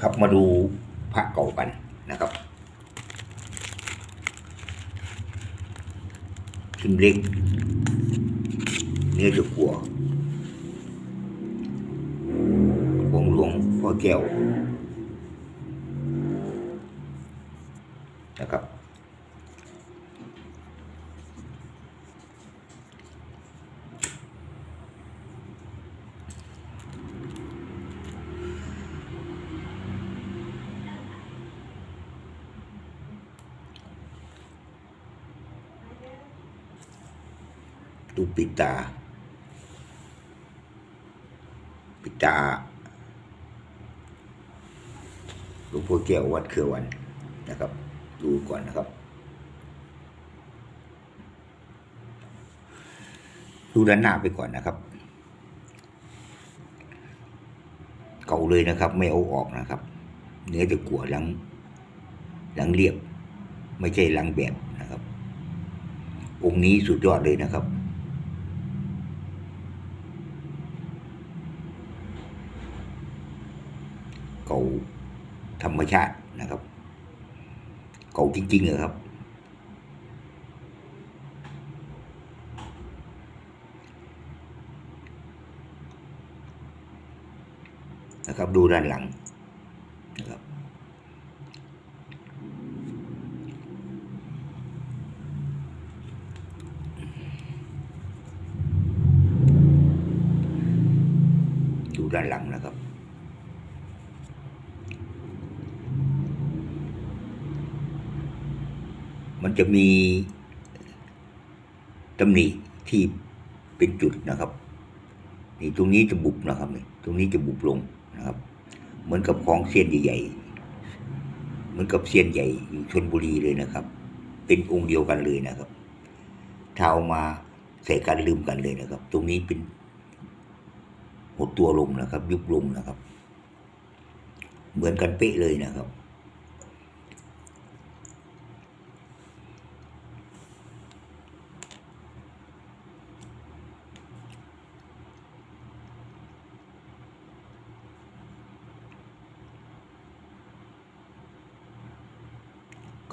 ครับมาดูพระเก่ากันนะครับพิมพ์เล็ก เนื้อจะกัวของหลวงพ่อแก้ว ดูปิดตา ปิดตาหลวงพ่อแก้ววัดเครือวันนะครับ ดูก่อนนะครับ ดูด้านหน้าไปก่อนนะครับ เก่าเลยนะครับ ไม่เอาออกนะครับ เนื้อจะกัวหลัง หลังเรียบ ไม่ใช่หลังแบบนะครับ องค์นี้สุดยอดเลยนะครับ เก่าธรรมชาตินะครับ เก่าจริงๆเลยครับ นะครับดูด้านหลังนะครับดูด้านหลังนะครับ มันจะมีตำหนิที่เป็นจุดนะครับ นี่ตรงนี้จะบุบนะครับนี่ตรงนี้จะบุบลงนะครับ เหมือนกับของเซียนใหญ่ๆเหมือนกับเซียนใหญ่อยู่ชนบุรีเลยนะครับ เป็นองค์เดียวกันเลยนะครับถ้าเอามาใส่กันลืมกันเลยนะครับ ตรงนี้เป็นหดตัวลงนะครับ ยุบลงนะครับ เหมือนกันเป๊ะเลยนะครับ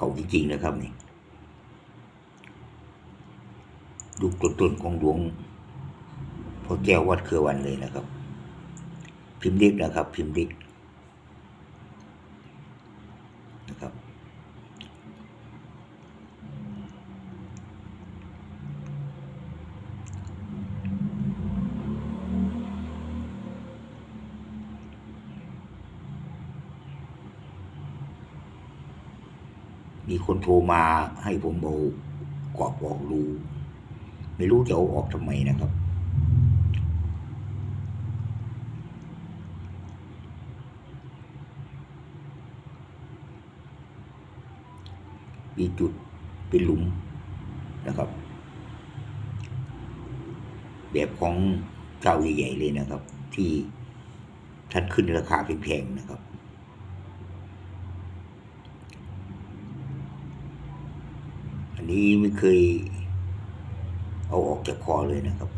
เขาจริงๆนะครับนี่ยุคต้นๆของหลวงพ่อแก้ววัดเครือวันเลยนะครับ พิมพ์เล็กนะครับ พิมพ์เล็กนะครับ มีคนโทรมาให้ผมเอากรอบออกรู ไม่รู้จะเอาออกทำไมนะครับ มีจุดเป็นหลุมนะครับ แบบของเจ้าใหญ่ๆเลยนะครับ ที่ท่านขึ้นราคาแพงๆนะครับ อันนี้ไม่เคยเอาออกจากคอเลยนะครับ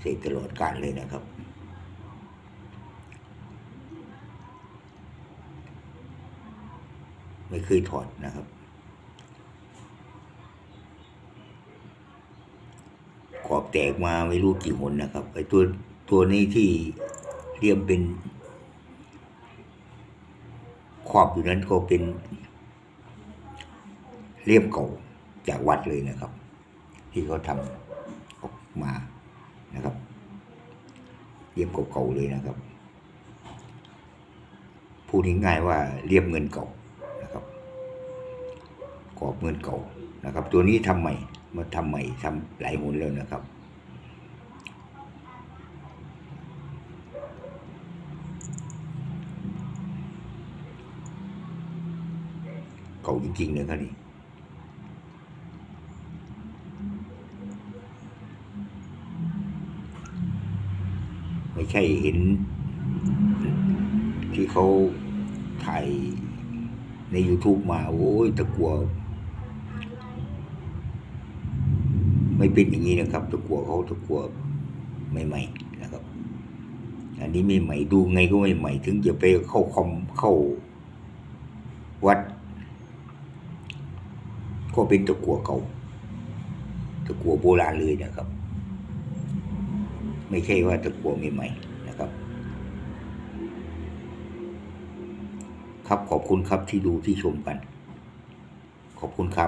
เสกตลอดการเลยนะครับ ไม่เคยถอดนะครับ ขอบแตกมาไม่รู้กี่หนนะครับไอ้ตัวตัวนี้ที่เรียมเป็น ขอบอยู่นั้นก็เป็น เลี่ยมเก่าจากวัดเลยนะครับ ที่เขาทำออกมานะครับเลี่ยมเก่าๆเลยนะครับพูดง่ายๆว่าเลี่ยมเงินเก่านะครับ กรอบเงินเก่านะครับ ตัวนี้ทำใหม่มาทำใหม่ทำหลายหนแล้วนะครับ เก่าจริงๆเลยครับนี่ ใช่เห็นที่เขาถ่ายใน YouTube มา โอ้ยตะกัว ไม่เป็นอย่างนี้นะครับ ตะกัวเขาตะกัวใหม่ๆนะครับ อันนี้ไม่ใหม่ดูไงก็ไม่ใหม่ถึงจะไปเข้าคอมเข้าวัด ก็เป็นตะกัวเก่าตะกัวโบราณเลยนะครับ ไม่ใช่ว่าตะกัวใหม่ๆนะครับ ครับขอบคุณครับที่ดูที่ชมกัน ขอบคุณครับ